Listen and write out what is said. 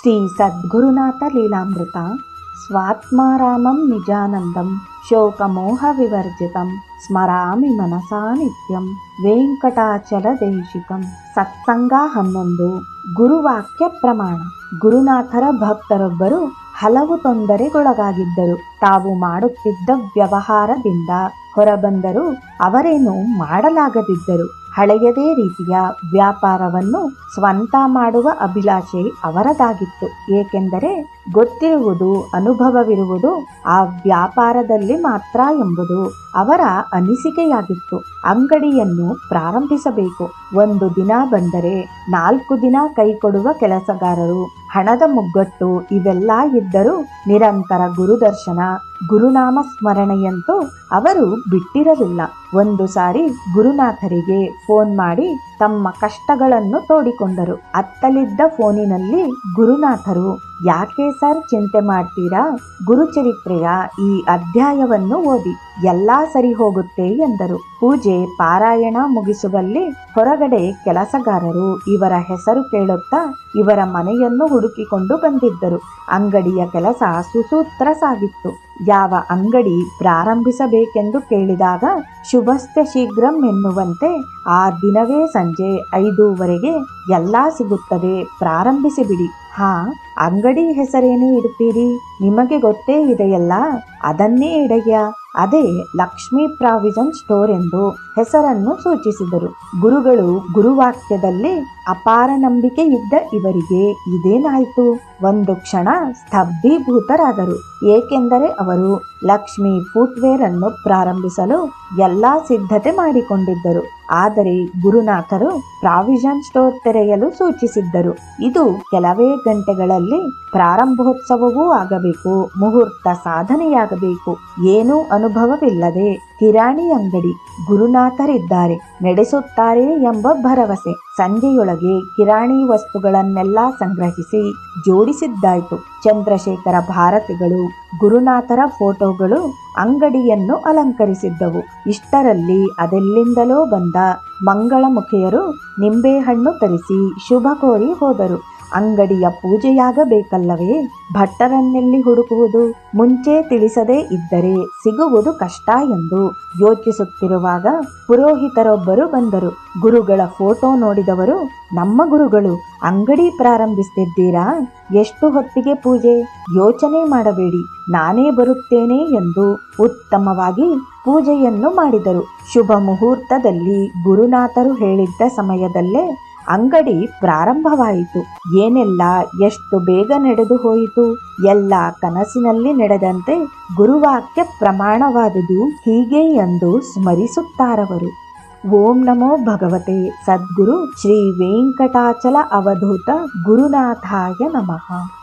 ಶ್ರೀ ಸದ್ಗುರುನಾಥ ಲೀಲಾಮೃತ, ಸ್ವಾತ್ಮಾರಾಮಂ ನಿಜಾನಂದಂ, ಶೋಕಮೋಹ ವಿವರ್ಜಿತಂ, ಸ್ಮರಾಮಿ ಮನಸಾ ನಿತ್ಯಂ ವೆಂಕಟಾಚಲ ದೇಶಿಕಂ, ಸತ್ಸಂಗ ಹನ್ನೊಂದು, ಗುರುವಾಕ್ಯ ಪ್ರಮಾಣ. ಗುರುನಾಥರ ಭಕ್ತರೊಬ್ಬರು ಹಲವು ತೊಂದರೆಗೊಳಗಾಗಿದ್ದರು. ತಾವು ಮಾಡುತ್ತಿದ್ದ ವ್ಯವಹಾರದಿಂದ ಹೊರಬಂದರೂ ಅವರೇನು ಮಾಡಲಾಗದಿದ್ದರು. ಹಳೆಯದೇ ರೀತಿಯ ವ್ಯಾಪಾರವನ್ನು ಸ್ವಂತ ಮಾಡುವ ಅಭಿಲಾಷೆ ಅವರದಾಗಿತ್ತು. ಏಕೆಂದರೆ ಗೊತ್ತಿರುವುದು, ಅನುಭವವಿರುವುದು ಆ ವ್ಯಾಪಾರದಲ್ಲಿ ಮಾತ್ರ ಎಂಬುದು ಅವರ ಅನಿಸಿಕೆಯಾಗಿತ್ತು. ಅಂಗಡಿಯನ್ನು ಪ್ರಾರಂಭಿಸಬೇಕು. ಒಂದು ದಿನ ಬಂದರೆ ನಾಲ್ಕು ದಿನ ಕೈಕೊಡುವ ಕೆಲಸಗಾರರು, ಹಣದ ಮುಗ್ಗಟ್ಟು ಇವೆಲ್ಲ ಇದ್ದರೂ ನಿರಂತರ ಗುರುದರ್ಶನ ಗುರುನಾಮ ಸ್ಮರಣೆಯಂತೂ ಅವರು ಬಿಟ್ಟಿರಲಿಲ್ಲ. ಒಂದು ಸಾರಿ ಗುರುನಾಥರಿಗೆ ಫೋನ್ ಮಾಡಿ ತಮ್ಮ ಕಷ್ಟಗಳನ್ನು ತೋಡಿಕೊಂಡರು. ಅತ್ತಲಿದ್ದ ಫೋನಿನಲ್ಲಿ, ಗುರುನಾಥರು, ಯಾಕೆ ಸರ್ ಚಿಂತೆ ಮಾಡ್ತೀರಾ? ಗುರುಚರಿತ್ರೆಯ ಈ ಅಧ್ಯಾಯವನ್ನು ಓದಿ, ಎಲ್ಲಾ ಸರಿ ಹೋಗುತ್ತೆ ಎಂದರು. ಪೂಜೆ ಪಾರಾಯಣ ಮುಗಿಸುವಲ್ಲಿ ಹೊರಗಡೆ ಕೆಲಸಗಾರರು ಇವರ ಹೆಸರು ಕೇಳುತ್ತಾ ಇವರ ಮನೆಯನ್ನು ಹುಡುಕಿಕೊಂಡು ಬಂದಿದ್ದರು. ಅಂಗಡಿಯ ಕೆಲಸ ಸುಸೂತ್ರ ಸಾಗಿತ್ತು. ಯಾವ ಅಂಗಡಿ ಪ್ರಾರಂಭಿಸಬೇಕೆಂದು ಕೇಳಿದಾಗ ಶುಭಸ್ಥ ಶೀಘ್ರಂ ಎನ್ನುವಂತೆ ಆ ದಿನವೇ ಸಂಜೆ ಐದೂವರೆಗೆ ಎಲ್ಲ ಸಿಗುತ್ತದೆ, ಪ್ರಾರಂಭಿಸಿಬಿಡಿ. ಹಾ, ಅಂಗಡಿ ಹೆಸರೇನೇ ಇಡ್ತೀರಿ ನಿಮಗೆ ಗೊತ್ತೇ ಇದೆಯಲ್ಲ, ಅದನ್ನೇ ಇಡೆಯ ಅದೇ ಲಕ್ಷ್ಮೀ ಪ್ರಾವಿಷನ್ ಸ್ಟೋರ್ ಎಂದು ಹೆಸರನ್ನು ಸೂಚಿಸಿದರು. ಗುರುಗಳು ಗುರುವಾಕ್ಯದಲ್ಲಿ ಅಪಾರ ನಂಬಿಕೆ ಇದ್ದ ಇವರಿಗೆ ಇದೇನಾಯಿತು? ಒಂದು ಕ್ಷಣ ಸ್ತಬ್ಧೀಭೂತರಾದರು. ಏಕೆಂದರೆ ಅವರು ಲಕ್ಷ್ಮಿ ಫುಟ್ವೇರ್ ಅನ್ನು ಪ್ರಾರಂಭಿಸಲು ಎಲ್ಲಾ ಸಿದ್ಧತೆ ಮಾಡಿಕೊಂಡಿದ್ದರು. ಆದರೆ ಗುರುನಾಥರು ಪ್ರಾವಿಷನ್ ಸ್ಟೋರ್ ತೆರೆಯಲು ಸೂಚಿಸಿದ್ದರು. ಇದು ಕೆಲವೇ ಗಂಟೆಗಳಲ್ಲಿ ಪ್ರಾರಂಭೋತ್ಸವವೂ ಆಗಬೇಕು, ಮುಹೂರ್ತ ಸಾಧನೆಯಾಗಬೇಕು. ಏನೂ ಅನುಭವವಿಲ್ಲದೆ ಕಿರಾಣಿ ಅಂಗಡಿ ಗುರುನಾಥರಿದ್ದಾರೆ. ನಡೆಸುತ್ತಾರೆ ಎಂಬ ಭರವಸೆ. ಸಂಜೆಯೊಳಗೆ ಕಿರಾಣಿ ವಸ್ತುಗಳನ್ನೆಲ್ಲ ಸಂಗ್ರಹಿಸಿ ಜೋಡಿಸಿದ್ದಾಯಿತು. ಚಂದ್ರಶೇಖರ ಭಾರತಿಗಳು, ಗುರುನಾಥರ ಫೋಟೋಗಳು ಅಂಗಡಿಯನ್ನು ಅಲಂಕರಿಸಿದ್ದವು. ಇಷ್ಟರಲ್ಲಿ ಅದೆಲ್ಲಿಂದಲೋ ಬಂದ ಮಂಗಳಮುಖಿಯರು ನಿಂಬೆಹಣ್ಣು ತರಿಸಿ ಶುಭ ಕೋರಿ ಹೋದರು. ಅಂಗಡಿಯ ಪೂಜೆಯಾಗಬೇಕಲ್ಲವೇ? ಭಟ್ಟರನ್ನೆಲ್ಲಿ ಹುಡುಕುವುದು? ಮುಂಚೆ ತಿಳಿಸದೇ ಇದ್ದರೆ ಸಿಗುವುದು ಕಷ್ಟ ಎಂದು ಯೋಚಿಸುತ್ತಿರುವಾಗ ಪುರೋಹಿತರೊಬ್ಬರು ಬಂದರು. ಗುರುಗಳ ಫೋಟೋ ನೋಡಿದವರು, ನಮ್ಮ ಗುರುಗಳು ಅಂಗಡಿ ಪ್ರಾರಂಭಿಸ್ತಿದ್ದೀರಾ? ಎಷ್ಟು ಹೊತ್ತಿಗೆ ಪೂಜೆ? ಯೋಚನೆ ಮಾಡಬೇಡಿ, ನಾನೇ ಬರುತ್ತೇನೆ ಎಂದು ಉತ್ತಮವಾಗಿ ಪೂಜೆಯನ್ನು ಮಾಡಿದರು. ಶುಭ ಮುಹೂರ್ತದಲ್ಲಿ ಗುರುನಾಥರು ಹೇಳಿದ್ದ ಸಮಯದಲ್ಲೇ ಅಂಗಡಿ ಪ್ರಾರಂಭವಾಯಿತು. ಏನೆಲ್ಲ, ಎಷ್ಟು ಬೇಗ ನಡೆದು ಹೋಯಿತು? ಎಲ್ಲ ಕನಸಿನಲ್ಲಿ ನಡೆದಂತೆ ಗುರುವಾಕ್ಯ ಪ್ರಮಾಣವಾದುದು ಹೀಗೆ ಎಂದು ಸ್ಮರಿಸುತ್ತಾರವರು. ಓಂ ನಮೋ ಭಗವತೆ. ಸದ್ಗುರು ಶ್ರೀ ವೆಂಕಟಾಚಲ ಅವಧೂತ ಗುರುನಾಥಾಯ ನಮಃ.